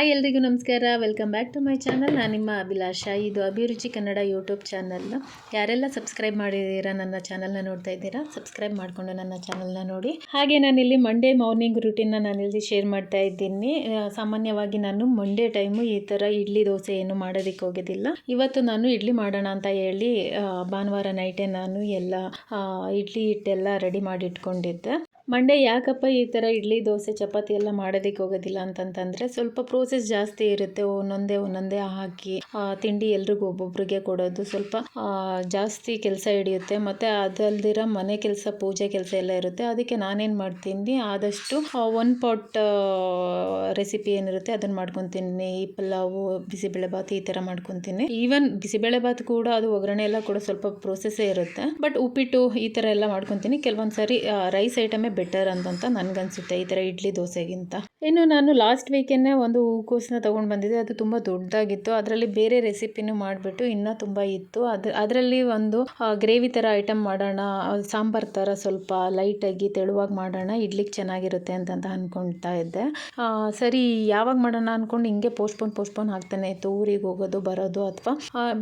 Hi ಎಲ್ರಿಗೂ ನಮಸ್ಕಾರ. Welcome back to my channel ನಾನು ನಿಮ್ಮ ಅಭಿಲಾಷ. ಇದು ಅಭಿರುಚಿ ಕನ್ನಡ ಯೂಟ್ಯೂಬ್ ಚಾನಲ್ ಯಾರೆಲ್ಲ ಸಬ್ಸ್ಕ್ರೈಬ್ ಮಾಡಿದ್ದೀರಾ ನನ್ನ ಚಾನಲ್ನ ನೋಡ್ತಾ ಇದ್ದೀರಾ ಸಬ್ಸ್ಕ್ರೈಬ್ ಮಾಡಿಕೊಂಡು ನನ್ನ ಚಾನಲ್ನ ನೋಡಿ. ಹಾಗೆ ನಾನಿಲ್ಲಿ ಮಂಡೇ ಮಾರ್ನಿಂಗ್ ರುಟೀನ್ನ ನಾನಿಲ್ಲಿ ಶೇರ್ ಮಾಡ್ತಾ ಇದ್ದೀನಿ. ಸಾಮಾನ್ಯವಾಗಿ ನಾನು ಮಂಡೇ ಟೈಮು ಈ ಥರ ಇಡ್ಲಿ ದೋಸೆ ಏನು ಮಾಡೋದಕ್ಕೆ ಹೋಗೋದಿಲ್ಲ ಇವತ್ತು ನಾನು ಇಡ್ಲಿ ಮಾಡೋಣ ಅಂತ ಹೇಳಿ ಭಾನುವಾರ ನೈಟೇ ನಾನು ಎಲ್ಲ ಇಡ್ಲಿ ಹಿಟ್ಟೆಲ್ಲ ರೆಡಿ ಮಾಡಿ ಇಟ್ಕೊಂಡಿದ್ದೆ ಮಂಡೇ ಯಾಕಪ್ಪ ಈ ಥರ ಇಡ್ಲಿ, ದೋಸೆ, ಚಪಾತಿ ಎಲ್ಲ ಮಾಡೋದಕ್ಕೆ ಹೋಗೋದಿಲ್ಲ ಅಂತಂತಂದರೆ ಸ್ವಲ್ಪ ಪ್ರೋಸೆಸ್ ಜಾಸ್ತಿ ಇರುತ್ತೆ. ಒಂದೊಂದೇ ಒಂದೊಂದೇ ಹಾಕಿ ತಿಂಡಿ ಎಲ್ರಿಗೂ ಒಬ್ಬೊಬ್ರಿಗೆ ಕೊಡೋದು ಸ್ವಲ್ಪ ಜಾಸ್ತಿ ಕೆಲಸ ಹಿಡಿಯುತ್ತೆ. ಮತ್ತು ಅದಲ್ದಿರೋ ಮನೆ ಕೆಲಸ, ಪೂಜೆ ಕೆಲಸ ಎಲ್ಲ ಇರುತ್ತೆ. ಅದಕ್ಕೆ ನಾನೇನು ಮಾಡ್ತೀನಿ, ಆದಷ್ಟು ಒನ್ ಪಾಟ್ ರೆಸಿಪಿ ಏನಿರುತ್ತೆ ಅದನ್ನು ಮಾಡ್ಕೊತೀನಿ. ಈ ಪಲಾವು ಬಿಸಿಬೇಳೆಬಾತ್ ಈ ಥರ ಮಾಡ್ಕೊತೀನಿ. ಈವನ್ ಬಿಸಿಬೇಳೆಬಾತ್ ಕೂಡ ಅದು ಒಗ್ಗರಣೆ ಎಲ್ಲ ಕೂಡ ಸ್ವಲ್ಪ ಪ್ರೋಸೆಸ್ಸೇ ಇರುತ್ತೆ. ಬಟ್ ಉಪ್ಪಿಟ್ಟು ಈ ಥರ ಎಲ್ಲ ಮಾಡ್ಕೊತೀನಿ. ಕೆಲವೊಂದು ಸಾರಿ ರೈಸ್ ಐಟಮೇ ಬೆಟರ್ ಅಂತಂತ ನನಗನ್ಸುತ್ತೆ ಈ ಥರ ಇಡ್ಲಿ ದೋಸೆಗಿಂತ. ಇನ್ನು ನಾನು ಲಾಸ್ಟ್ ವೀಕೆನ್ನೇ ಒಂದು ಹೂಕೋಸನ್ನ ತೊಗೊಂಡು ಬಂದಿದ್ದೆ. ಅದು ತುಂಬ ದೊಡ್ಡದಾಗಿತ್ತು. ಅದರಲ್ಲಿ ಬೇರೆ ರೆಸಿಪಿನೂ ಮಾಡಿಬಿಟ್ಟು ಇನ್ನೂ ತುಂಬ ಇತ್ತು. ಅದು, ಅದರಲ್ಲಿ ಒಂದು ಗ್ರೇವಿ ಥರ ಐಟಮ್ ಮಾಡೋಣ ಸಾಂಬಾರ್ ಥರ ಸ್ವಲ್ಪ ಲೈಟಾಗಿ ತೆಳುವಾಗಿ ಮಾಡೋಣ ಇಡ್ಲಿಗೆ ಚೆನ್ನಾಗಿರುತ್ತೆ ಅಂತಂತ ಅಂದ್ಕೊಳ್ತಾ ಇದ್ದೆ. ಸರಿ, ಯಾವಾಗ ಮಾಡೋಣ ಅಂದ್ಕೊಂಡು ಹಿಂಗೆ ಪೋಸ್ಟ್ಪೋನ್ ಪೋಸ್ಟ್ಪೋನ್ ಆಗ್ತಾನೆ ಇತ್ತು. ಊರಿಗೆ ಹೋಗೋದು, ಬರೋದು ಅಥವಾ